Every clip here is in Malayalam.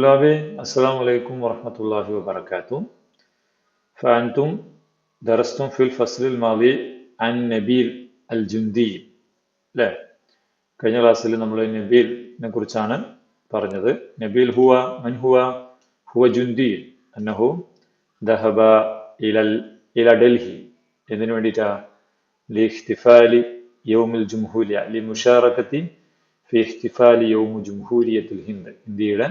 طلابي السلام عليكم ورحمة الله وبركاته فأنتم درستم في الفصل الماضي عن نبيل الجندي അല്ലേ കഴിഞ്ഞ ക്ലാസ്സിൽ നമ്മൾ നബീലിനെ കുറിച്ചാണ് പറഞ്ഞത് നബീൽ ഹുവ മൻ ഹുവ ഹുവ ജുന്തി അന്നഹു ദഹബ ഇലൽ ഇല ഡൽഹി എന്തിനു വേണ്ടിയിട്ടാ ലി ഇഖ്തിഫാലി യൗമുൽ ജംഹൂരിയ ലി മുഷാറക്കത്തി ഫി ഇഖ്തിഫാലി യൗമു ജംഹൂരിയത്തുൽ ഹിന്ദ് ഇന്ത്യയുടെ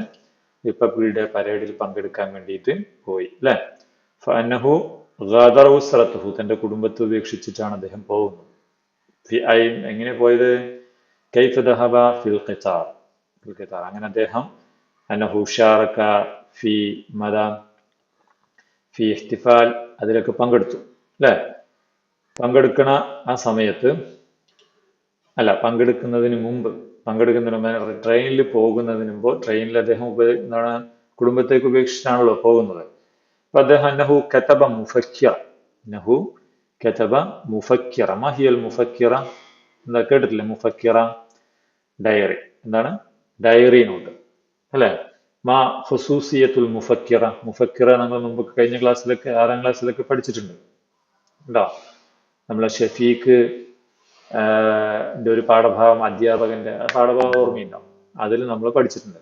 റിപ്പബ്ലിക് ഡേ പരേഡിൽ പങ്കെടുക്കാൻ വേണ്ടിയിട്ട് പോയി അല്ലേ? ഫഅന്നഹു ഗാദറ ഉസ്റത്തുഹു തന്റെ കുടുംബത്തെ ഉപേക്ഷിച്ചിട്ടാണ് അദ്ദേഹം പോകുന്നത്. എങ്ങനെ പോയത്? കൈഫ ദഹബ ഫിൽ ഖിതാർ ഫിൽ ഖിതാർ. അങ്ങനെ അദ്ദേഹം അനഹു ഷാറക ഫി മദ ഫി ഇഹ്തിഫാൽ അതിലൊക്കെ പങ്കെടുത്തു അല്ലേ? പങ്കെടുക്കണ ആ സമയത്ത് അല്ല പങ്കെടുക്കുന്നതിന് മുമ്പ് പങ്കെടുക്കുന്നതിന് മുമ്പ് ട്രെയിനിൽ പോകുന്നതിന് മുമ്പ് ട്രെയിനിൽ അദ്ദേഹം ഉപ എന്താണ് കുടുംബത്തേക്ക് ഉപേക്ഷിച്ചാണല്ലോ പോകുന്നത്. അപ്പൊ അദ്ദേഹം നഹു കതബ മുഫക്കിറ നഹു കതബ മുഫക്കിറ മഹിയൽ മുഫക്കിറ എന്താ കേട്ടിട്ടില്ലേ? മുഫക്കിറ ഡയറി. എന്താണ്? Diary note. അല്ലേ? മാ ഹുസൂസിയത്തുൽ മുഫക്കിറ മുഫക്കിറ നമ്മൾ മുമ്പ് കഴിഞ്ഞ ക്ലാസ്സിലൊക്കെ ആറാം ക്ലാസ്സിലൊക്കെ പഠിച്ചിട്ടുണ്ട്. ഉണ്ടോ? നമ്മളെ ഷഫീഖ് ഒരു പാഠഭാഗം അധ്യാപകന്റെ പാഠഭാഗം ഓർമ്മയുണ്ടാവും അതിൽ നമ്മൾ പഠിച്ചിട്ടുണ്ട്.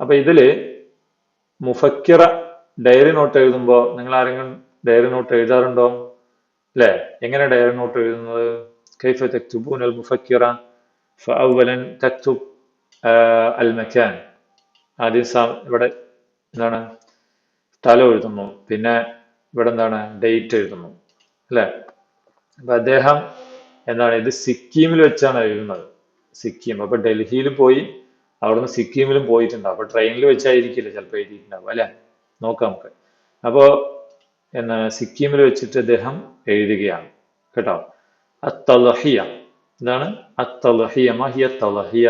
അപ്പൊ ഇതിൽ മുഫക്കിറ ഡയറി നോട്ട് എഴുതുമ്പോൾ നിങ്ങൾ ആരെങ്കിലും ഡയറി നോട്ട് എഴുതാറുണ്ടോ? അല്ലേ എങ്ങനെ ഡയറി നോട്ട് എഴുതുന്നത്? കൈഫ തക്തുബൂൻ അൽ മുഫക്കിറ تكتب المكان ആദ്യം ഇവിടെ എന്താണ്? സ്ഥലം എഴുതുന്നു. പിന്നെ ഇവിടെ എന്താണ്? ഡേറ്റ് എഴുതുന്നു. അല്ലേ അപ്പൊ അദ്ദേഹം എന്താണ് ഇത് സിക്കിമിൽ വെച്ചാണ് എഴുതുന്നത് സിക്കിം. അപ്പൊ ഡൽഹിയിൽ പോയി അവിടുന്ന് സിക്കിമിലും പോയിട്ടുണ്ടാവും അപ്പൊ ട്രെയിനിൽ വെച്ചായിരിക്കില്ല ചിലപ്പോൾ എഴുതിയിട്ടുണ്ടാവും അല്ലെ? നോക്കാം നമുക്ക്. അപ്പോ എന്നാ സിക്കിമിൽ വെച്ചിട്ട് അദ്ദേഹം എഴുതുകയാണ്. കേട്ടോ? അത്തലഹിയ. എന്താണ്? അത്തലഹിയ. മഹിയ തലഹിയ.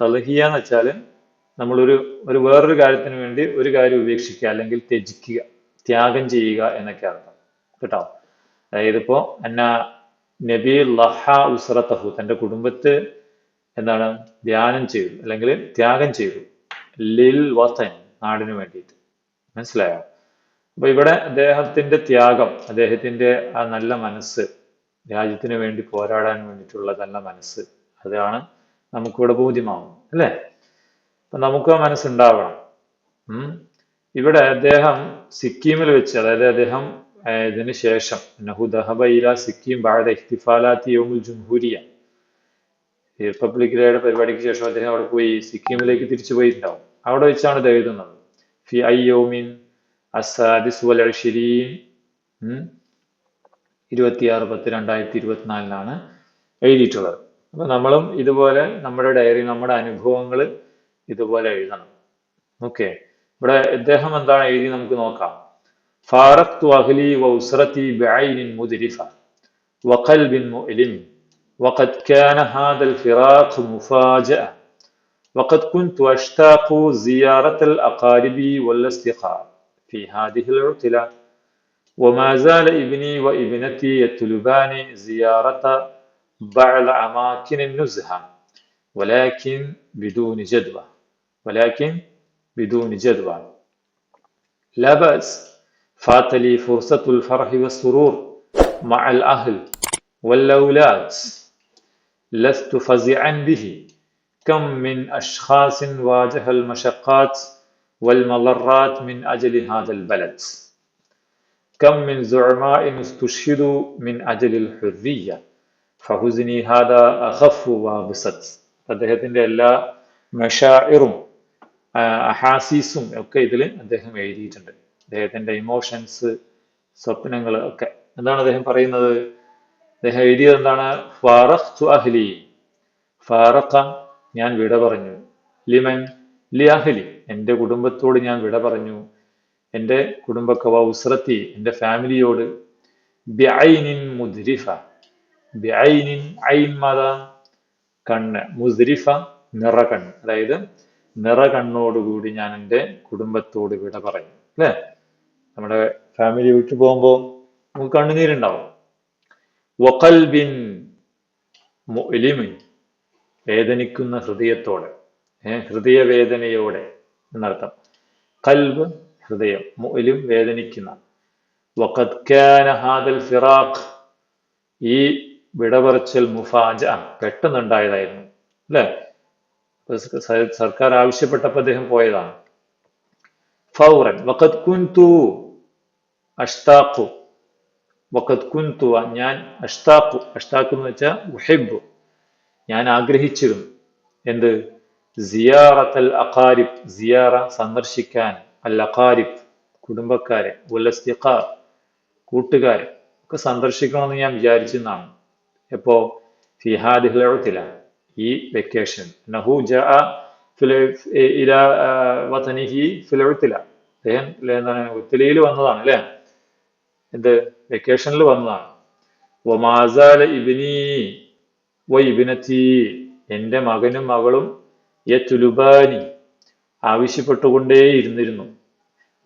തലഹിയ എന്ന് വെച്ചാൽ നമ്മളൊരു ഒരു വേറൊരു കാര്യത്തിന് വേണ്ടി ഒരു കാര്യം ഉപേക്ഷിക്കുക അല്ലെങ്കിൽ ത്യജിക്കുക ത്യാഗം ചെയ്യുക എന്നൊക്കെ അർത്ഥം കേട്ടോ. അതായത് ഇപ്പോ അന്ന നബി ലഹ ഉസ്രത്തഹു തന്റെ കുടുംബത്തെ എന്താണ്? ധ്യാനം ചെയ്തു. അല്ലെങ്കിൽ ത്യാഗം ചെയ്തു. ലിൽ വത്തൻ നാടിനു വേണ്ടിയിട്ട്. മനസ്സിലായോ? അപ്പൊ ഇവിടെ അദ്ദേഹത്തിന്റെ ത്യാഗം അദ്ദേഹത്തിന്റെ ആ നല്ല മനസ്സ് രാജ്യത്തിന് വേണ്ടി പോരാടാൻ വേണ്ടിയിട്ടുള്ള നല്ല മനസ്സ് അതാണ് നമുക്കിവിടെ ബോധ്യമാവുന്നത്. അല്ലേ? അപ്പൊ നമുക്ക് ആ മനസ്സുണ്ടാവണം. ഇവിടെ അദ്ദേഹം സിക്കിമിൽ വെച്ച് അതായത് അദ്ദേഹം ഇതിന് ശേഷം നഹു ദഹബ ഇല സിക്കിം ബാഴ ഇഖ്തിഫാലാത്തി യോമുൽ ജുംഹൂരിയ റിപ്പബ്ലിക് ഡേയുടെ പരിപാടിക്ക് ശേഷം അദ്ദേഹം അവിടെ പോയി സിക്കിമിലേക്ക് തിരിച്ചു പോയിട്ടുണ്ടാവും. അവിടെ വെച്ചാണ് ഇത് എഴുതുന്നത്. ഫി ഐ യോമിൻ അസാദിസ് വൽ അഷിരീൻ ഇരുപത്തിയാറ് പത്ത് രണ്ടായിരത്തി ഇരുപത്തിനാലിനാണ് എഴുതിയിട്ടുള്ളത്. അപ്പൊ നമ്മളും ഇതുപോലെ നമ്മുടെ ഡയറി നമ്മുടെ അനുഭവങ്ങൾ ഇതുപോലെ എഴുതണം. ഓക്കെ ഇവിടെ ഇദ്ദേഹം എന്താണ് എഴുതി നമുക്ക് നോക്കാം. فارقت أهلي وأسرتي بعين مدرفة وقلب مؤلم. وقد كان هذا الفراق مفاجأة. وقد كنت أشتاق زيارة الأقارب والأصدقاء في هذه العطلة. وما زال ابني وابنتي يطلبان زيارة بعض أماكن النزهة ولكن بدون جدوى. ولكن بدون جدوى. لا بأس. فات لي فرصة الفرح والسرور مع الأهل والأولاد لست فزعا به كم من أشخاص واجه المشقات والمضرات من أجل هذا البلد كم من زعماء استشهدوا من أجل الحرية فحزني هذا أخف وابسط അദ്ദേഹത്തിന്റെ എല്ലാ മെഷായിറും അഹാസീസും ഒക്കെ ഇതിൽ അദ്ദേഹം എഴുതിയിട്ടുണ്ട് അദ്ദേഹത്തിന്റെ ഇമോഷൻസ് സ്വപ്നങ്ങൾ ഒക്കെ. എന്താണ് അദ്ദേഹം പറയുന്നത്? അദ്ദേഹം എഴുതിയത് എന്താണ്? ഫാറഖ് അഹ്ലി. ഫാറഖ ഞാൻ വിട പറഞ്ഞു. ലിമൻ? ലി അഹ്ലി. എന്റെ കുടുംബത്തോട് ഞാൻ വിട പറഞ്ഞു. എന്റെ കുടുംബക്കവ ഉസ്രത്തി. എന്റെ ഫാമിലിയോട്. ബിഐനിൻ മുദ്രിഫ. ബിഐനിൻ ഐൻ മത കണ്ണ്. മുസ്രിഫ നിറകണ്ണ് അതായത് നിറകണ്ണോടുകൂടി ഞാൻ എന്റെ കുടുംബത്തോട് വിട പറഞ്ഞു. അല്ലേ? നമ്മുടെ ഫാമിലി വിട്ടു പോകുമ്പോൾ നമുക്ക് കണ്ണുനീരുണ്ടാവും. വക്കൽബിൻ മുലിമിൻ വേദനിക്കുന്ന ഹൃദയത്തോടെ ഹൃദയവേദനയോടെ എന്നർത്ഥം. കൽബ് ഹൃദയം മുഅലിം വേദനിക്കുന്ന. വഖദ് കാന ഹാദൽ ഫിറാഖ് ഈ വിടപറച്ചൽ മുഫാജ പെട്ടെന്നുണ്ടായതായിരുന്നു അല്ലേ? സർക്കാർ ആവശ്യപ്പെട്ടപ്പോൾ അദ്ദേഹം പോയതാണ്. ഫൗറൻ വഖദ് കുൻതു അഷ്താഖു വഖദ് കുന്തു ഞാൻ അഷ്താഖു അഷ്താഖു എന്ന് വെച്ചാൽ ഉഹിബ് ഞാൻ ആഗ്രഹിച്ചിരുന്നു. എന്ത്? സിയാറത്തൽ അഖാരിബ് സിയാറ സന്ദർശിക്കാൻ. അൽ അഖാരിബ് കുടുംബക്കാരെ. ഉല്ലസ്തിഖാർ കൂട്ടുകാരെ. ഒക്കെ സന്ദർശിക്കണമെന്ന് ഞാൻ വിചാരിച്ചെന്നാണ് എപ്പോ ഫിഹാദിഹില ഈ വെക്കേഷൻ നഹു ഇല വതനിഹി ഫിലത്തില അദ്ദേഹം എന്താണ് ഉത്തലയിൽ വന്നതാണ് അല്ലേ? എന്ത് വെക്കേഷനിൽ വന്നതാണ്. ഒമാസാല ഇബിനി വ ഇബിനത്തി എന്റെ മകനും മകളും യത്തുലുബാനി ആവശ്യപ്പെട്ടുകൊണ്ടേ ഇരുന്നിരുന്നു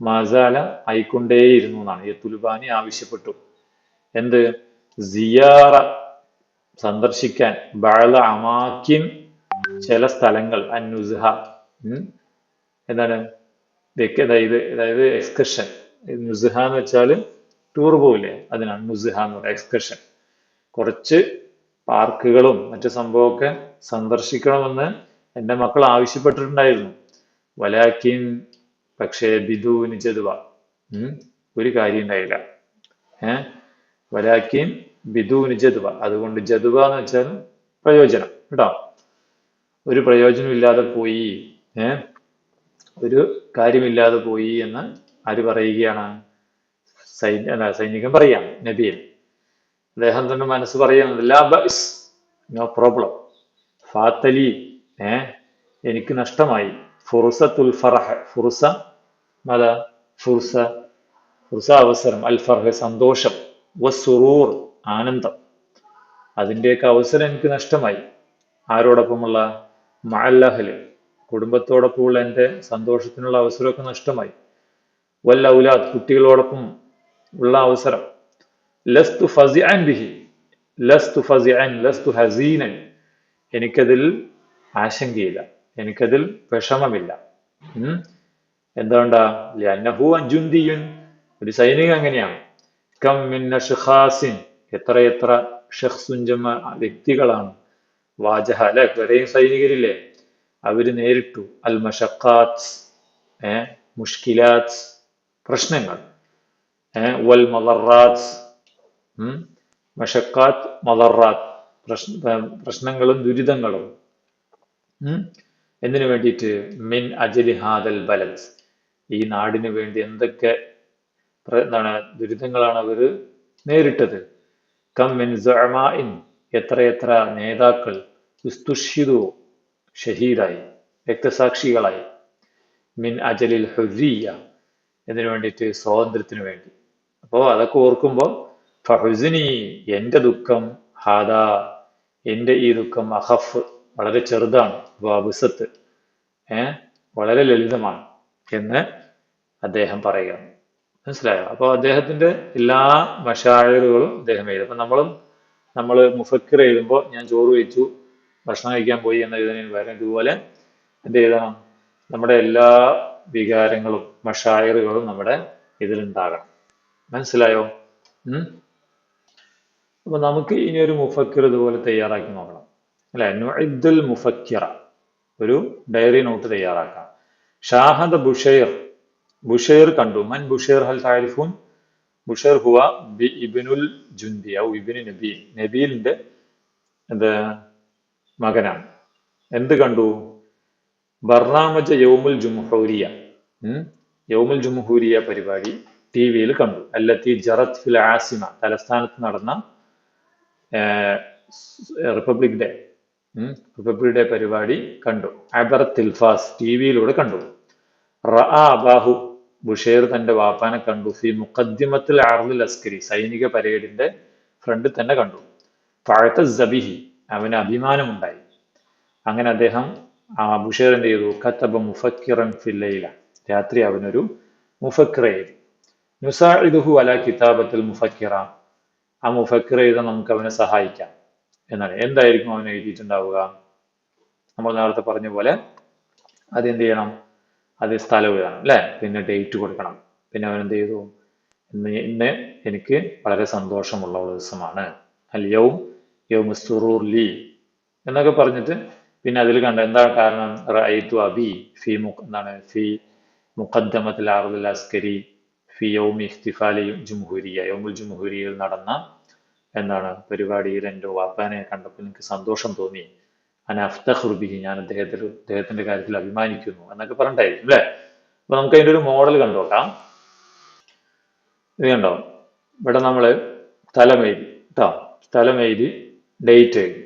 മാസാല ആയിക്കൊണ്ടേയിരുന്നു എന്നാണ്. യത്തുലുബാനി ആവശ്യപ്പെട്ടു. എന്ത്? സിയാറ സന്ദർശിക്കാൻ. ബഴല അമാക്കിൻ ചില സ്ഥലങ്ങൾ. അന്നുസ്ഹ എന്താണ്? അതായത് അതായത് എക്സ്കർഷൻ നുസ്ഹ എന്ന് വെച്ചാൽ ടൂർ പോവില്ലേ? അതിനാണ് നുസിഹ എന്ന് പറയുക എക്സ്കർഷൻ കുറച്ച് പാർക്കുകളും മറ്റു സംഭവമൊക്കെ സന്ദർശിക്കണമെന്ന് എന്റെ മക്കൾ ആവശ്യപ്പെട്ടിട്ടുണ്ടായിരുന്നു. വലാക്കിൻ പക്ഷേ ബിദുവിന് ജതുവ ഒരു കാര്യം ഉണ്ടായില്ല. ഏ? വലാക്കിൻ ബിദുവിന് ജതുവ അതുകൊണ്ട് ജതുവ എന്ന് വെച്ചാൽ പ്രയോജനം. കേട്ടോ? ഒരു പ്രയോജനമില്ലാതെ പോയി. ഏ? ഒരു കാര്യമില്ലാതെ പോയി എന്ന് ആര് പറയുകയാണ്? സൈന്യ അല്ല സൈനികൻ പറയാം നബിയിൽ. അദ്ദേഹം തന്നെ മനസ്സ് പറയുന്നത് ലാ ബസ് നോ പ്രോബ്ലം. ഫാത്തലി ഏ എനിക്ക് നഷ്ടമായി. ഫുർസത്തുൽ ഫറഹ്. ഫുർസ മത ഫുർസ ഫുർസ അവസരം അൽ ഫർഹ് സന്തോഷം വസുറൂർ ആനന്ദം. അതിന്റെയൊക്കെ അവസരം എനിക്ക് നഷ്ടമായി. ആരോടൊപ്പമുള്ള മഅല്ലഹൽ കുടുംബത്തോടൊപ്പമുള്ള എന്റെ സന്തോഷത്തിനുള്ള അവസരമൊക്കെ നഷ്ടമായി. വല്ല ഔലാദ് കുട്ടികളോടൊപ്പം ഉള്ള അവസരം. ലസ്തു ഫസിഅൻ ബിഹി. ലസ്തു ഫസിഅൻ ലസ്തു ഹസീനൻ. എനിക്കതിൽ ആശങ്കയില്ല. എനിക്കതിൽ വിഷമമില്ല. എന്തുകൊണ്ടാ അന്നഹു അജുന്തിയുൻ ഒരു സൈനിക അങ്ങനെയാണ്. കം മിന്ന എത്ര എത്രയെത്ര ഷഖ്സുഞ്ചമ വ്യക്തികളാണ്. വാജഹ അല്ലെ? വേറെയും സൈനികരില്ലേ? അവർ നേരിട്ടു. അൽ മഷക്കാത്ത് ഏ? മുഷ്കിലാത്ത് പ്രശ്നങ്ങൾ. മഷക്കാത്ത് മലറാത്ത് പ്രശ്നങ്ങളും ദുരിതങ്ങളും. എന്തിനു വേണ്ടിയിട്ട്? മിൻ അജലി ഹാദൽ ഈ നാടിന് വേണ്ടി എന്തൊക്കെ എന്താണ് ദുരിതങ്ങളാണ് അവർ നേരിട്ടത്? കം മിൻ സഅമാഇൻ. എത്രയെത്ര നേതാക്കൾ ഇസ്തുഷിദു ഷഹീദായി രക്തസാക്ഷികളായി. മിൻ അജലിൽ ഹുരിയ എന്നതിനു വേണ്ടിയിട്ട്? സ്വാതന്ത്ര്യത്തിന് വേണ്ടി. അപ്പോൾ അതൊക്കെ ഓർക്കുമ്പോൾ ഫഹുസിനി എന്റെ ദുഃഖം ഹാദാ എന്റെ ഈ ദുഃഖം അഹഫ് വളരെ ചെറുതാണ് വാബുസത്ത് ഏ വളരെ ലളിതമാണ് എന്ന് അദ്ദേഹം പറയുകയാണ്. മനസ്സിലായോ? അപ്പോൾ അദ്ദേഹത്തിന്റെ എല്ലാ മഷായറുകളും അദ്ദേഹം എഴുതും. അപ്പം നമ്മളും നമ്മൾ മുഫക്കിർ എഴുതുമ്പോൾ ഞാൻ ചോറ് വെച്ചു ഭക്ഷണം കഴിക്കാൻ പോയി എന്ന് എഴുതുന്നതിന് പകരം ഇതുപോലെ എന്ത് എഴുതണം? നമ്മുടെ എല്ലാ വികാരങ്ങളും മഷായറുകളും നമ്മുടെ ഇതിലുണ്ടാകണം. മനസ്സിലായോ? അപ്പൊ നമുക്ക് ഇനി ഒരു മുഫക്കിർ ഇതുപോലെ തയ്യാറാക്കി നോക്കണം. അല്ലെ? നുഇദ്ദുൽ മുഫക്കിറ. ഒരു ഡയറി നോട്ട് തയ്യാറാക്കാം. ഷാഹദ ബുഷൈർ. ബുഷൈർ കണ്ടു. മൻ ബുഷൈർ ഹൽ താരിഫൂൻ? ബുഷൈർ ഹുവ ബി ഇബിനുൽ ജുന്തി ഔ ഇബിന് നബി. നബീലിന്റെ എന്ത്? മകനാണ്. എന്ത് കണ്ടു? ബർണാമജ യൗമുൽ ജുംഹൂരിയ. യൗമുൽ ജുംഹൂരിയ പരിപാടി ടി വിയിൽ കണ്ടു. അല്ലത്തി ജറത് ഫിൽ ആസിമ തലസ്ഥാനത്ത് നടന്ന റിപ്പബ്ലിക് ഡേ റിപ്പബ്ലിക് ഡേ പരിപാടി കണ്ടു. അബർ തിൽഫാസ് ടി വിയിലൂടെ കണ്ടു റഅബാഹു ബുഷേർ തന്റെ വാപ്പാനെ കണ്ടു. ഫി മുഖദ്ദിമത്തിൽ അർദുൽ അസ്കരി സൈനിക പരേഡിന്റെ ഫ്രണ്ടിൽ തന്നെ കണ്ടു. ഫഴത്ത ജബിഹി അവന് അഭിമാനമുണ്ടായി. അങ്ങനെ അദ്ദേഹം ആ ബുഷേർ എന്ത് ചെയ്തു? കത്തബ മുഫക്കിറൻ ഫില്ലയില രാത്രി അവനൊരു മുഫക്കിറ എഴുതി നുസാഇദുഹു അല കിതാബത്തിൽ മുഫക്കിറ. ആ മുഫക്കിറ എഴുതാൻ നമുക്ക് അവനെ സഹായിക്കാം. എന്നാണ്. എന്തായിരിക്കും അവൻ എഴുതിയിട്ടുണ്ടാവുക? നമ്മൾ നേരത്തെ പറഞ്ഞ പോലെ അതെന്ത് ചെയ്യണം? അത് സ്ഥലം എഴുതണം അല്ലേ? പിന്നെ ഡേറ്റ് കൊടുക്കണം. പിന്നെ അവൻ എന്ത് ചെയ്തു? ഇന്ന് ഇന്ന് എനിക്ക് വളരെ സന്തോഷമുള്ള ഒരു ദിവസമാണ്. അല്യവും യോ സുറൂർ ലി എന്നൊക്കെ പറഞ്ഞിട്ട് പിന്നെ അതിൽ കണ്ട എന്താ കാരണം? റഅയ്തു അബി ഫി മുഖ എന്താണ്? ഫി മുഖദ്ദമത്തിൽ അറുദുൽ അസ്കരി ഫി യൗമി ഇഖ്തിഫാലി ജുംഹൂരിയ യൗമുൽ നടന്ന എന്താണ് പരിപാടിയിൽ എന്റെ വാപ്പാനെ കണ്ടപ്പോൾ എനിക്ക് സന്തോഷം തോന്നി. അന അഫ്തഖുർബിഹി ഞാൻ അദ്ദേഹത്തിൽ അദ്ദേഹത്തിന്റെ കാര്യത്തിൽ അഭിമാനിക്കുന്നു എന്നൊക്കെ പറഞ്ഞിട്ടായിരിക്കും അല്ലേ? അപ്പൊ നമുക്ക് അതിന്റെ ഒരു മോഡൽ കണ്ടോക്കാം ഇത് കണ്ടോ? ഇവിടെ നമ്മൾ സ്ഥലം എഴുതി കേട്ടോ സ്ഥലം എഴുതി ഡേറ്റ് എഴുതി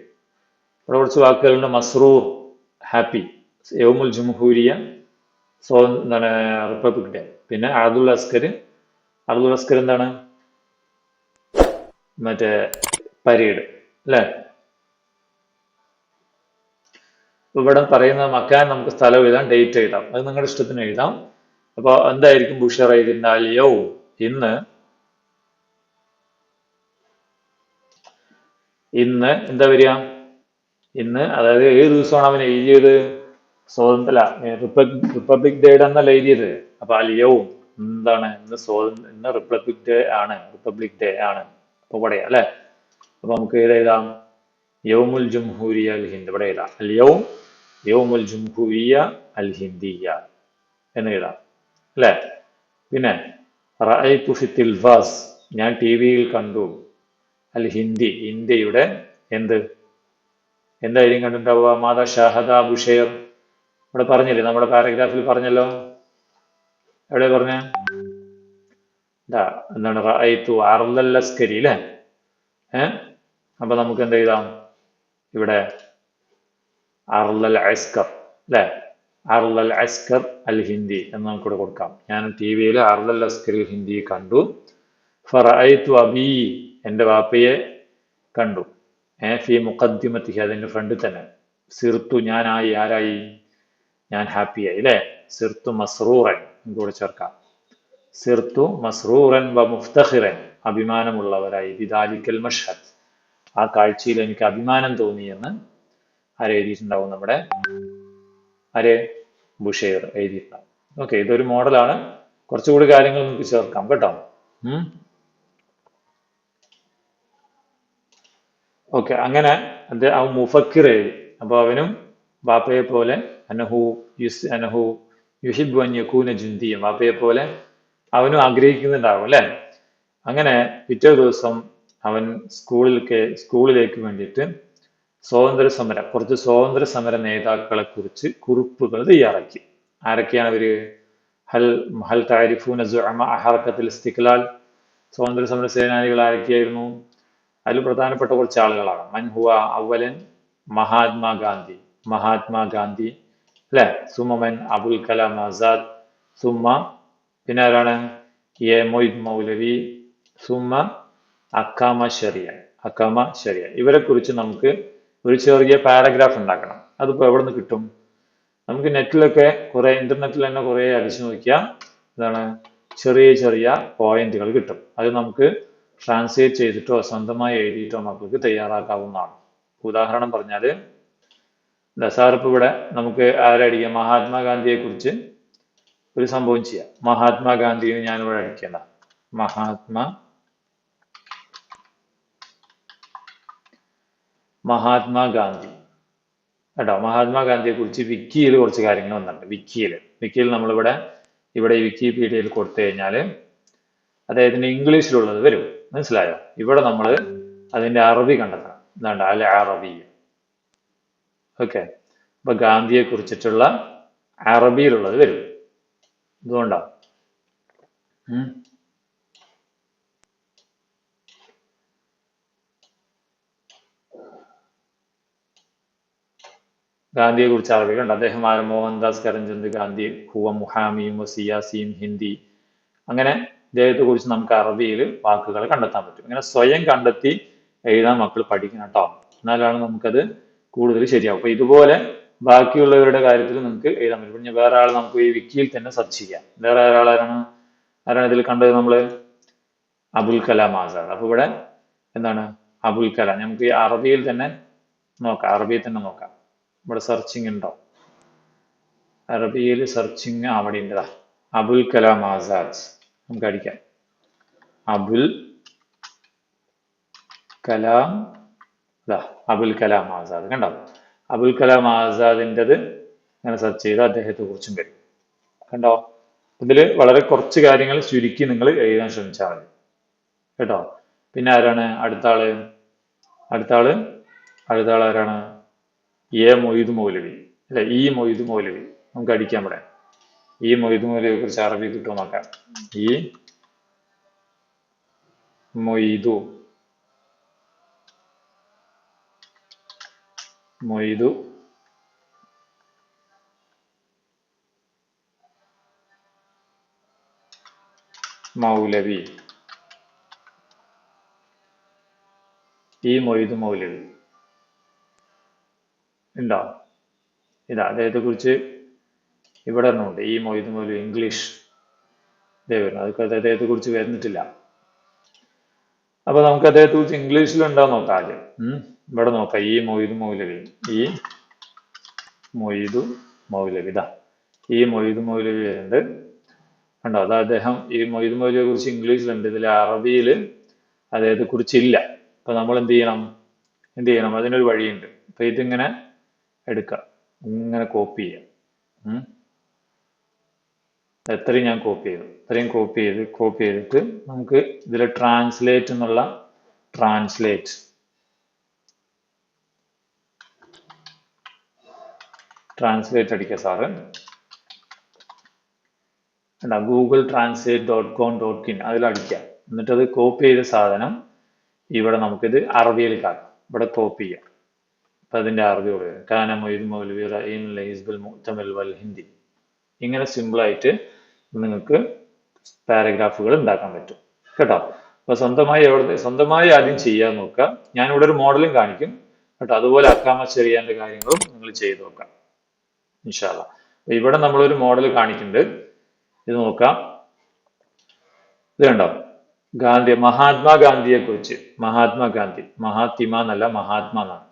ഇവിടെ കുറച്ച് വാക്കുകളുണ്ട്. മസ്റൂർ ഹാപ്പി. യൗമുൽ ജുംഹൂരിയ സോ എന്താണ് റിപ്പബ്ലിക് ഡേ. പിന്നെ അബ്ദുൽ അസ്കർ അബ്ദുൽ അസ്കർ എന്താണ്? മറ്റേ പരീഡ് അല്ലേ? ഇവിടെ പറയുന്ന മക്കാൻ നമുക്ക് സ്ഥലം എഴുതാം ഡേറ്റ് എഴുതാം. അത് നിങ്ങളുടെ ഇഷ്ടത്തിന് എഴുതാം. അപ്പോൾ എന്തായിരിക്കും ബുഷർ എഴുതിണ്ടാൽ യോ ഇന്ന് ഇന്ന് എന്താ വരിക? ഇന്ന് അതായത് ഏത് ദിവസമാണ് അവൻ എഴുതിയത്? സ്വാതന്ത്ര്യ റിപ്പബ്ലിക് ഡേയുടെ എന്നല്ല എഴുതിയത് അപ്പൊ അലിയവും എന്താണ് ഇന്ന് സ്വാതന്ത്ര്യ ഇന്ന് റിപ്പബ്ലിക് ഡേ ആണ്. റിപ്പബ്ലിക് ഡേ ആണ്. അപ്പൊ ഇവിടെ അല്ലെ? അപ്പൊ നമുക്ക് ഏത് എഴുതാം? യൗമുൽ ജംഹൂരിയ അൽ ഹിന്ദ്. ഇവിടെ എഴുതാം. അലിയവും യൗമുൽ ജംഹൂരിയ അൽ ഹിന്ദിയ എന്ന് എഴുതാം. അല്ലെ? പിന്നെ റഅയ്തു ഫി തിൽവാസ്. ഞാൻ ടി വിയിൽ കണ്ടു. അൽ ഹിന്ദി. ഇന്ത്യയുടെ എന്ത്? എന്തായിരിക്കും കണ്ടിട്ടുണ്ടാവുക? മാതാ ഷാഹദ ബുഷേർ ഇവിടെ പറഞ്ഞില്ലേ? നമ്മുടെ പാരഗ്രാഫിൽ പറഞ്ഞല്ലോ. എവിടെ പറഞ്ഞ? എന്താണ്? റഅയ്തു അർലൽ ലസ്കരി അല്ലേ ഏ? അപ്പൊ നമുക്ക് എന്ത് എഴുതാം? ഇവിടെ അർലൽ അസ്കർ അല്ലേ അർലൽ അസ്കർ അൽ ഹിന്ദി എന്ന് നമുക്കിവിടെ കൊടുക്കാം. ഞാൻ ടി വിയിൽ അർലൽ അസ്കർ ഹിന്ദി കണ്ടു. ഫറഅയ്തു അബി എന്റെ വാപ്പയെ കണ്ടു. ഏ? ഫി മുഖദ്ദിമത്തി അതിന്റെ ഫ്രണ്ടിൽ തന്നെ. സിർത്തു ഞാനായി ആരായി? ഞാൻ ഹാപ്പിയായി അല്ലേ? സിർത്തു മസ്റൂറൻ കൂടെ ചേർക്കാം. സിർത്തു മസ്റൂറൻ വ മുഫ്തഹിറൻ അഭിമാനമുള്ളവരായി ബിദാലിക്കൽ മഷഹദ്. ആ കാഴ്ചയിൽ എനിക്ക് അഭിമാനം തോന്നിയെന്ന് ആരെഴുതിയിട്ടുണ്ടാവും നമ്മുടെ ആരെ? ബുഷേർ എഴുതിയിട്ടുണ്ടാവും. ഓക്കെ ഇതൊരു മോഡലാണ് കുറച്ചുകൂടി കാര്യങ്ങൾ നമുക്ക് ചേർക്കാം കേട്ടോ. ഓക്കെ അങ്ങനെ അദ്ദേഹം മുഫക്കിർ എഴുതി. അപ്പോൾ അവനും ബാപ്പയെ പോലെ അനഹു യുസ് അനഹു യുഹിബ് അൻ യക്കൂന ജുന്തിയും ബാപ്പയെ പോലെ അവനും ആഗ്രഹിക്കുന്നുണ്ടാവും അല്ലെ? അങ്ങനെ പിറ്റേ ദിവസം അവൻ സ്കൂളിലേക്ക് സ്കൂളിലേക്ക് വേണ്ടിയിട്ട് സ്വാതന്ത്ര്യ സമരം കുറച്ച് സ്വാതന്ത്ര്യ സമര നേതാക്കളെ കുറിച്ച് കുറിപ്പുകൾ തയ്യാറാക്കി. ആരൊക്കെയാണ് അവർ ഹൽ ഹൽ താരിഫൂൻ അഹർക്കത്തിൽ സ്തിക്ലാൽ സ്വാതന്ത്ര്യ സമര സേനാനികൾ ആരൊക്കെയായിരുന്നു? അതിൽ പ്രധാനപ്പെട്ട കുറച്ച് ആളുകളാണ്. മൻഹുവ അവലൻ മഹാത്മാഗാന്ധി മഹാത്മാഗാന്ധി അല്ലെ സുമമൻ അബുൽ കലാം ആസാദ്. സുമ പിന്നെ ആരാണ് എ മൊയ്ദ് മൗലവി. സുമ അക്കാമ ഷെറിയ അക്കാമ ഷെറിയ ഇവരെ കുറിച്ച് നമുക്ക് ഒരു ചെറിയ പാരഗ്രാഫ് ഉണ്ടാക്കണം. അതിപ്പോ എവിടെ നിന്ന് കിട്ടും? നമുക്ക് നെറ്റിലൊക്കെ കുറെ ഇന്റർനെറ്റിൽ തന്നെ കുറെ അടിച്ചു നോക്കിയാൽ എന്താണ്? ചെറിയ ചെറിയ പോയിന്റുകൾ കിട്ടും. അത് നമുക്ക് ട്രാൻസ്ലേറ്റ് ചെയ്തിട്ടോ സ്വന്തമായി എഴുതിയിട്ടോ മക്കൾക്ക് തയ്യാറാക്കാവുന്നതാണ്. ഉദാഹരണം പറഞ്ഞാൽ ദസാറിപ്പ് ഇവിടെ നമുക്ക് ആരടിക്കാം മഹാത്മാഗാന്ധിയെ കുറിച്ച് ഒരു സംഭവം ചെയ്യാം. മഹാത്മാഗാന്ധിയെ ഞാനിവിടെ അടിക്കേണ്ട. മഹാത്മാ മഹാത്മാഗാന്ധി. കേട്ടോ മഹാത്മാഗാന്ധിയെ കുറിച്ച് വിക്കിയിൽ കുറച്ച് കാര്യങ്ങൾ വന്നിട്ടുണ്ട്. വിക്കിയിൽ. വിക്കിയിൽ നമ്മളിവിടെ ഇവിടെ വിക്കിപീഡിയയിൽ കൊടുത്തു കഴിഞ്ഞാൽ അദ്ദേഹത്തിന്റെ ഇംഗ്ലീഷിലുള്ളത് വരും. മനസ്സിലായോ? ഇവിടെ നമ്മൾ അതിന്റെ അറബി കണ്ടെത്തണം. എന്താണ്ട് അൽ അറബി ഓക്കെ. അപ്പൊ ഗാന്ധിയെ കുറിച്ചിട്ടുള്ള അറബിയിലുള്ളത് വരും. ഇതുകൊണ്ടാ. ഉം. ഗാന്ധിയെ കുറിച്ച് അറബികളുണ്ട് അദ്ദേഹം മോഹൻദാസ് കരംചന്ദ് ഗാന്ധി ഹുവ മുഹാമിയും സിയാസിയും ഹിന്ദി. അങ്ങനെ ഇദ്ദേഹത്തെ കുറിച്ച് നമുക്ക് അറബിയിൽ വാക്കുകൾ കണ്ടെത്താൻ പറ്റും. അങ്ങനെ സ്വയം കണ്ടെത്തി എഴുതാൻ മക്കൾ പഠിക്കണം കേട്ടോ. എന്നാലാണ് നമുക്കത് കൂടുതൽ ശരിയാവും. അപ്പൊ ഇതുപോലെ ബാക്കിയുള്ളവരുടെ കാര്യത്തിൽ നിങ്ങൾക്ക് എഴുതാൻ പറ്റും. പിന്നെ വേറെ ആൾ നമുക്ക് ഈ വിക്കിയിൽ തന്നെ സെർച്ച് ചെയ്യാം. വേറെ ഒരാളാരാണ്? ആരാണ് ഇതിൽ കണ്ടത് നമ്മൾ? അബുൽ കലാം ആസാദ്. അപ്പൊ ഇവിടെ എന്താണ്? അബുൽ കലാം. നമുക്ക് ഈ അറബിയിൽ തന്നെ നോക്കാം. അറബിയിൽ തന്നെ നോക്കാം. ഇവിടെ സെർച്ചിങ് ഉണ്ടോ? അറബിയിൽ സെർച്ചിങ് അവിടെ ഉണ്ടതാ അബുൽ കലാം ആസാദ്. നമുക്ക് അടിക്കാം. അബുൽ കലാം ഇതാ അബുൽ കലാം ആസാദ് കണ്ടോ? അബുൽ കലാം ആസാദിന്റെത് അങ്ങനെ സെർച്ച് ചെയ്ത് അദ്ദേഹത്തെ കുറിച്ചും വരും. കണ്ടോ? ഇതിൽ വളരെ കുറച്ച് കാര്യങ്ങൾ ചുരുക്കി നിങ്ങൾ എഴുതാൻ ശ്രമിച്ചാൽ മതി. കേട്ടോ? പിന്നെ ആരാണ് അടുത്ത ആൾ അടുത്ത ആൾ അടുത്ത ആൾ ആരാണ്? എ മൊയ്ത് മൗലവി. അല്ലെ? ഇ മൊയ്ത് മൗലവി. നമുക്ക് അടിക്കാൻ ഇവിടെ. ഈ മൊയ്ത് മൗലവിയെ കുറിച്ച് അറബി കിട്ടുമോ നോക്കാം. ഈ മൊയ്തു മൊയ്തു. മൗലവി. ഈ മൊയ്തു മൗലവി. ഉണ്ടോ? ഇതാ അദ്ദേഹത്തെ കുറിച്ച് ഇവിടെ ഒന്നുണ്ട്. ഈ മൊയ്തു മൗലവി ഇംഗ്ലീഷ് ഇതേ വരുന്നു അത് അദ്ദേഹത്തെ കുറിച്ച് വരുന്നിട്ടില്ല. അപ്പൊ നമുക്ക് അദ്ദേഹത്തെ കുറിച്ച് ഇംഗ്ലീഷിൽ ഉണ്ടോ നോക്കാം ആദ്യം. ഇവിടെ നോക്കാം. ഈ മൊയ്തു മൗലവി. ഈ മൊയ്തു മൗലവി. ഇതാ. ഈ മൊയ്തു മൗലവി ഉണ്ട് കണ്ടോ? അത് അദ്ദേഹം ഈ മൊയ്തു മൗലവിയെ കുറിച്ച് ഇംഗ്ലീഷിലുണ്ട്. ഇതിൽ അറബിയിൽ അദ്ദേഹത്തെ കുറിച്ചില്ല. അപ്പൊ നമ്മൾ എന്ത് ചെയ്യണം? എന്ത് ചെയ്യണം? അതിനൊരു വഴിയുണ്ട്. അപ്പൊ ഇതിങ്ങനെ എടുക്കാം ഇങ്ങനെ കോപ്പി ചെയ്യാം. എത്രയും ഞാൻ കോപ്പി ചെയ്തു. ഇത്രയും കോപ്പി ചെയ്ത് കോപ്പി ചെയ്തിട്ട് നമുക്ക് ഇതിൽ ട്രാൻസ്ലേറ്റ് എന്നുള്ള ട്രാൻസ്ലേറ്റ് ട്രാൻസ്ലേറ്റ് അടിക്കുക സാറ് എന്താ Google translate dot com dot in അതിൽ അടിക്കുക എന്നിട്ട് അത് കോപ്പി ചെയ്ത സാധനം ഇവിടെ നമുക്കിത് അറബിയിൽ കാണാം ഇവിടെ കോപ്പി ചെയ്യാം. അപ്പൊ അതിന്റെ അറബി കൊടുക്കുക കാന മൊയ്ദ് മൗലവി റഹീം ഹിസ്ബുൽ മുത്തമിൽ വൽ ഹിന്ദി. ഇങ്ങനെ സിമ്പിൾ ആയിട്ട് നിങ്ങൾക്ക് പാരഗ്രാഫുകൾ ഉണ്ടാക്കാൻ പറ്റും. കേട്ടോ? അപ്പോൾ സ്വന്തമായി എവിടെ സ്വന്തമായി ആദ്യം ചെയ്യാൻ നോക്കുക. ഞാനിവിടെ ഒരു മോഡലും കാണിക്കും. കേട്ടോ? അതുപോലെ അക്കാമ ചെറിയാന്റെ കാര്യങ്ങളും നിങ്ങൾ ചെയ്ത് നോക്കാം ഇൻഷാല്ല ഇവിടെ നമ്മളൊരു മോഡൽ കാണിക്കുന്നുണ്ട്. ഇത് നോക്കാം. ഇത് കണ്ടോ? ഗാന്ധി മഹാത്മാഗാന്ധിയെ കുറിച്ച് മഹാത്മാഗാന്ധി. മഹാത്മ എന്നല്ല മഹാത്മാ എന്നാണ്.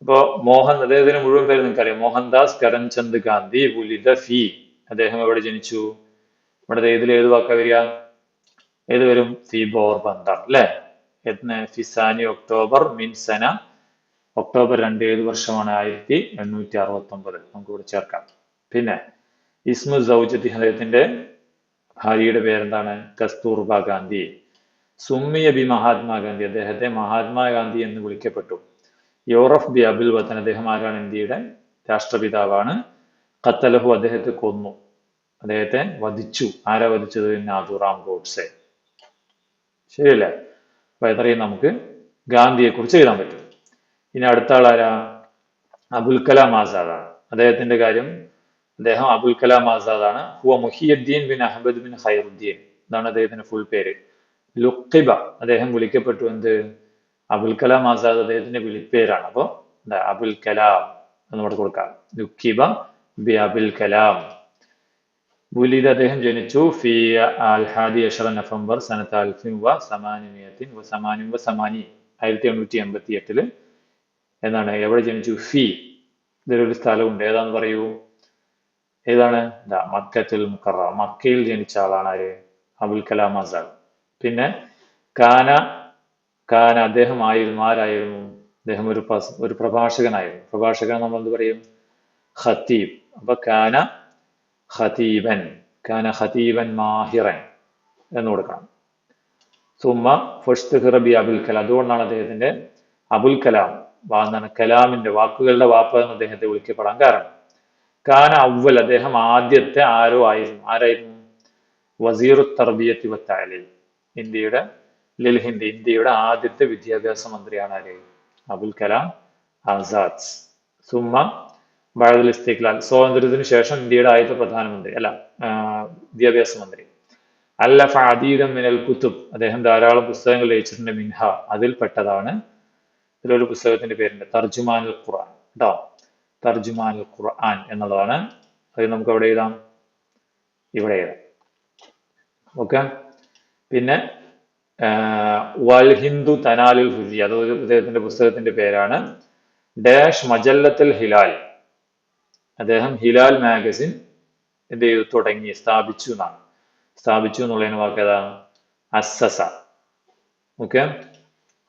അപ്പോ മോഹൻ അദ്ദേഹത്തിന് മുഴുവൻ പേര് നിങ്ങൾക്കറിയാം. മോഹൻദാസ് കരംചന്ദ് ഗാന്ധി ഉലിത ഫി. അദ്ദേഹം എവിടെ ജനിച്ചു? ഇവിടെ ഇതിൽ ഏത് വാക്ക വരിക? ഏത് വരും? ഫി ബോർബന്ദർ അല്ലെ? ഫിസാനി ഒക്ടോബർ മിൻസന ഒക്ടോബർ രണ്ട് ഏത് വർഷമാണ്? ആയിരത്തി എണ്ണൂറ്റി അറുപത്തി ഒമ്പത് നമുക്ക് ഇവിടെ ചേർക്കാം. പിന്നെ ഇസ്മു സൗജത്തി അദ്ദേഹത്തിന്റെ ഭാര്യയുടെ പേരെന്താണ്? കസ്തൂർബ ഗാന്ധി. സുമ്മിയ ബി മഹാത്മാഗാന്ധി. അദ്ദേഹത്തെ മഹാത്മാഗാന്ധി എന്ന് വിളിക്കപ്പെട്ടു. യൂറഫ് ബി അബുൽ വത്തൻ അദ്ദേഹം ആരാണ്? ഇന്ത്യയുടെ രാഷ്ട്രപിതാവാണ്. ഖത്തലഹു അദ്ദേഹത്തെ കൊന്നു. അദ്ദേഹത്തെ വധിച്ചു. ആരാ വധിച്ചത്? നാഥുറാം ഗോഡ്സെ. ശരിയല്ലേ? അപ്പൊ എത്രയും നമുക്ക് ഗാന്ധിയെ കുറിച്ച് എഴുതാൻ പറ്റും. ഇനി അടുത്ത ആളാരാ അബുൽ കലാം ആസാദാണ് അദ്ദേഹത്തിന്റെ കാര്യം അദ്ദേഹം അബുൽ കലാം ആസാദാണ് ഹുവ മുഹിയുദ്ദീൻ ബിൻ അഹമ്മദ് ബിൻ ഖൈറുദ്ദീൻ ഇതാണ് അദ്ദേഹത്തിന്റെ ഫുൾ പേര്. ലുക്കിബ അദ്ദേഹം വിളിക്കപ്പെട്ടു. എന്ത്? അബുൽ കലാം ആസാദ് അദ്ദേഹത്തിന്റെ വിളിപ്പേരാണ് അപ്പൊ എന്താ? അബുൽ കലാം എന്ന് പറഞ്ഞു കൊടുക്കാം. ലുക്കിബ ബി അബുൽ കലാം. ബുലീദ് അദ്ദേഹം ജനിച്ചു ഫി അൽ ഹാദി അഷറ നവംബർ സനത്ത് അൽഫിൻ വ സമാനിയത്തിൻ വ സമാനിൻ വ സമാനി ആയിരത്തി എണ്ണൂറ്റി എൺപത്തി എട്ടിൽ എന്താണ് എവിടെ ജനിച്ചു? ഫി ഇതിലൊരു സ്ഥലമുണ്ട്. ഏതാന്ന് പറയൂ? ഏതാണ്? മക്കത്തുൽ മുക്കറ മക്കയിൽ ജനിച്ച ആളാണ് ആര്? അബുൽ കലാം ആസാദ് പിന്നെ കാന കാന അദ്ദേഹം ആയിരുന്നു ആരായിരുന്നു? അദ്ദേഹം ഒരു ഒരു പ്രഭാഷകനായിരുന്നു. പ്രഭാഷകൻ നമ്മൾ എന്ത് പറയും? ഖത്തീബ്. അപ്പൊ കാന ഖതീബൻ കാന ഖതീബൻ മാഹിറൻ എന്ന് കൊടുക്കണം. സുമ ഫുഷ്ത് ബി അബുൽ കലാം. അതുകൊണ്ടാണ് അദ്ദേഹത്തിന്റെ അബുൽ കലാം എന്താണ് കലാമിന്റെ വാക്കുകളുടെ വാപ്പ എന്ന് അദ്ദേഹത്തെ വിളിക്കപ്പെടാൻ കാരണം. കാന അവൽ അദ്ദേഹം ആദ്യത്തെ ആരോ ആയിരുന്നു. ആരായിരുന്നു? വസീറു തർബിയത്തി വത്താലി ഇന്ത്യയുടെ ലിൽഹിന്ദ് ഇന്ത്യയുടെ ആദ്യത്തെ വിദ്യാഭ്യാസ മന്ത്രിയാണ് ആര്? അബുൽ കലാം ആസാദ്. സുമ ബഴദുൽ സ്വാതന്ത്ര്യത്തിന് ശേഷം ഇന്ത്യയുടെ ആദ്യത്തെ പ്രധാനമന്ത്രി അല്ല വിദ്യാഭ്യാസ മന്ത്രി. അല്ല ഫാദീദം മിനൽ കുത്തുബ്. അദ്ദേഹം ധാരാളം പുസ്തകങ്ങൾ രചിച്ചിട്ടുണ്ട് മിൻഹ. അതിൽപ്പെട്ടതാണ് ഇതിലൊരു പുസ്തകത്തിന്റെ പേരുണ്ട് തർജുമാനുൽ ഖുർആൻ. കേട്ടോ? തർജുമാനുൽ ഖുർആൻ എന്നുള്ളതാണ്. അത് നമുക്ക് അവിടെ എഴുതാം? ഇവിടെ എഴുതാം. ഓക്കെ? പിന്നെ വൽ ഹിന്ദു തനാലുൽ ഹുരി അത് അദ്ദേഹത്തിന്റെ പുസ്തകത്തിന്റെ പേരാണ്. ഡാഷ് മജല്ലത്തുൽ ഹിലാൽ. അദ്ദേഹം ഹിലാൽ മാഗസിൻ എന്ത് ചെയ്തു തുടങ്ങി സ്ഥാപിച്ചു എന്നാണ്. സ്ഥാപിച്ചു എന്നുള്ളതിന് വാക്ക് ഏതാണ്? അസ്സസ. ഓക്കെ?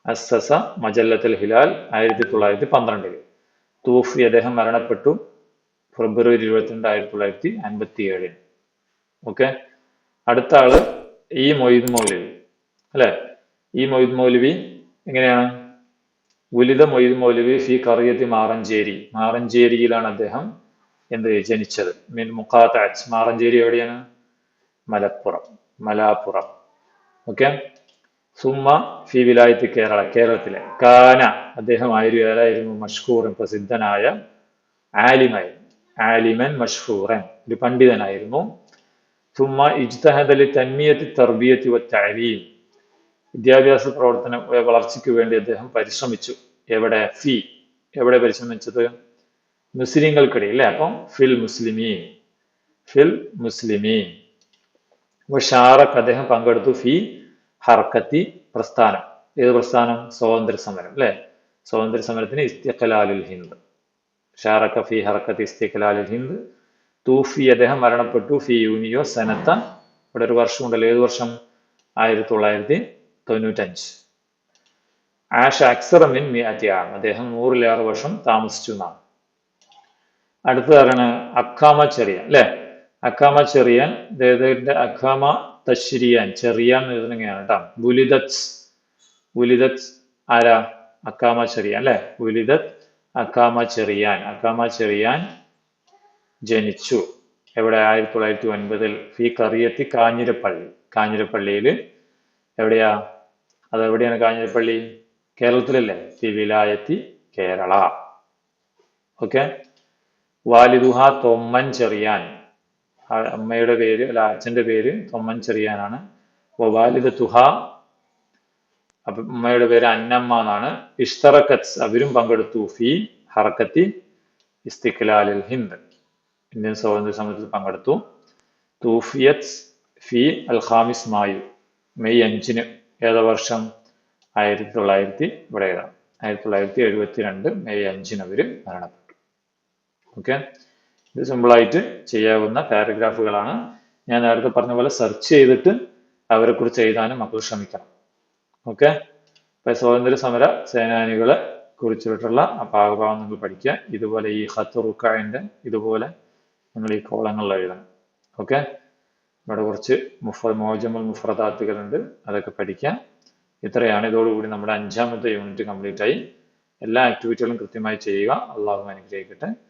അസ്സസ മജല്ലത്തുൽ ഹിലാൽ ആയിരത്തി തൊള്ളായിരത്തി പന്ത്രണ്ടിൽ തൂഫി അദ്ദേഹം മരണപ്പെട്ടു ഫെബ്രുവരി ഇരുപത്തിരണ്ട് ആയിരത്തി തൊള്ളായിരത്തി അൻപത്തി ഏഴിന് ഓക്കെ? അടുത്ത ആൾ ഈ മൊയ്ദ് മൗലവി. അല്ലെ? ഈ മൊയ്ദ് മൗലവി എങ്ങനെയാണ്? ഉലിത മൊയ്ദ് മൗലവി ഫി കറിയത്തി മാറഞ്ചേരി. മാറഞ്ചേരിയിലാണ് അദ്ദേഹം എന്ത് ജനിച്ചത്? മീൻ മുഖാത്താച്ച് മാറഞ്ചേരി എവിടെയാണ്? മലപ്പുറം. മലാപ്പുറം. ഓക്കെ? സുമ്മ ഫി വിലായത്ത് കേരള കേരളത്തിലെ. കാന അദ്ദേഹം ആയിരുന്നു ആരായിരുന്നു മഷ്ഹൂറൻ പ്രസിദ്ധനായ ആലിമായിരുന്നു ആലിമൻ മഷ്ഹൂറൻ. ഒരു പണ്ഡിതനായിരുന്നു. സുമ്മ ഇജ്തഹദലി തന്മിയത്തി തർബിയത്തി വ തഅലീം. വിദ്യാഭ്യാസ പ്രവർത്തന വളർച്ചയ്ക്ക് വേണ്ടി അദ്ദേഹം പരിശ്രമിച്ചു. എവിടെ? ഫി. എവിടെ പരിശ്രമിച്ചത്? മുസ്ലിങ്ങൾക്കിടയിൽ അല്ലേ? അപ്പം ഫിൽ മുസ്ലിമീൻ. ഫിൽ മുസ്ലിമീൻ. ഷാറക്ക് അദ്ദേഹം പങ്കെടുത്തു. ഫി ഹർക്കത്തി പ്രസ്ഥാനം. ഏത് പ്രസ്ഥാനം? സ്വാതന്ത്ര്യ സമരം അല്ലെ? സ്വാതന്ത്ര്യ സമരത്തിന് ഇസ്തിഖലാലുൽ ഹിന്ദ്. ഷാറക്ക ഫി ഹർക്കത്ത് ഇസ്തിഖലാലുൽ ഹിന്ദ്. തൂഫി അദ്ദേഹം മരണപ്പെട്ടു ഫി യൂനിയോ സനത്ത. ഇവിടെ ഒരു വർഷം ഉണ്ടല്ലോ ഏത് വർഷം? ആയിരത്തി തൊള്ളായിരത്തി തൊണ്ണൂറ്റഞ്ച് ആഷ അക്സറമിൻ മിയാറ്റിയാം അദ്ദേഹം നൂറിലേറെ വർഷം താമസിച്ചു എന്നാണ്. അടുത്തതാണ് അക്കാമ ചെറിയാൻ അല്ലെ? അക്കാമ ചെറിയാൻ അദ്ദേഹത്തിന്റെ അക്കാമ തശ്രിയാൻ ചെറിയാൻ എഴുതുന്നതാണ് കേട്ടോ. ബുലിദത് ബുലിദത്ത് ആരാ? അക്കാമ ചെറിയാൻ അല്ലെ? ബുലിദത് അക്കാമ ചെറിയാൻ. അക്കാമ ചെറിയാൻ ജനിച്ചു. എവിടെ? ആയിരത്തി തൊള്ളായിരത്തി ഒൻപതിൽ ഫി കറിയത്തി കാഞ്ഞിരപ്പള്ളി. കാഞ്ഞിരപ്പള്ളിയിൽ എവിടെയാ? അതെവിടെയാണ് കാഞ്ഞിരപ്പള്ളി? കേരളത്തിലല്ലേ? ഫി വിലായത്തി കേരള. ഓക്കെ. വാലിദുഹ തൊമ്മൻ ചെറിയാൻ. അമ്മയുടെ പേര് അല്ല അച്ഛന്റെ പേര് തൊമ്മൻ ചെറിയാനാണ്. വാലിദ തുഹ അമ്മയുടെ പേര് അന്നമ്മ എന്നാണ്. ഇഷ്തറക്കത്ത് അവരും പങ്കെടുത്തു. ഫി ഹറക്കത്തി ഇസ്തിഖ്ലാലിൽ ഹിന്ദ്. ഇന്ത്യൻ സ്വാതന്ത്ര്യ സമരത്തിൽ പങ്കെടുത്തു. തൂഫിയത്ത് ഫി അൽ മായു. മെയ് അഞ്ചിന് ഏതാ വർഷം? ആയിരത്തി തൊള്ളായിരത്തി ഇവിടെ ഏതാണ് ആയിരത്തി തൊള്ളായിരത്തി എഴുപത്തി രണ്ട് മെയ് അഞ്ചിന് അവർ മരണപ്പെട്ടു. ഓക്കെ? ഇത് സിമ്പിളായിട്ട് ചെയ്യാവുന്ന പാരഗ്രാഫുകളാണ് ഞാൻ നേരത്തെ പറഞ്ഞ പോലെ സെർച്ച് ചെയ്തിട്ട് അവരെ കുറിച്ച് എഴുതാനും മക്കൾ ശ്രമിക്കണം. ഓക്കെ അപ്പൊ സ്വാതന്ത്ര്യ സമര സേനാനികളെ കുറിച്ചിട്ടുള്ള ഭാഗഭാഗം നിങ്ങൾ പഠിക്കുക. ഇതുപോലെ ഈ ഹത്ത് റുക്കായന്റെ ഇതുപോലെ നിങ്ങൾ ഈ കോളങ്ങളിൽ എഴുതണം. ഓക്കെ ഇവിടെ കുറച്ച് മുഫ മോജമുൽ മുഫ്രദാത്തുകളുണ്ട്. അതൊക്കെ പഠിക്കാം. ഇത്രയാണ്. ഇതോടുകൂടി നമ്മുടെ അഞ്ചാമത്തെ യൂണിറ്റ് കംപ്ലീറ്റ് ആയി. എല്ലാ ആക്ടിവിറ്റികളും കൃത്യമായി ചെയ്യുക. അള്ളാഹു അനുഗ്രഹിക്കട്ടെ.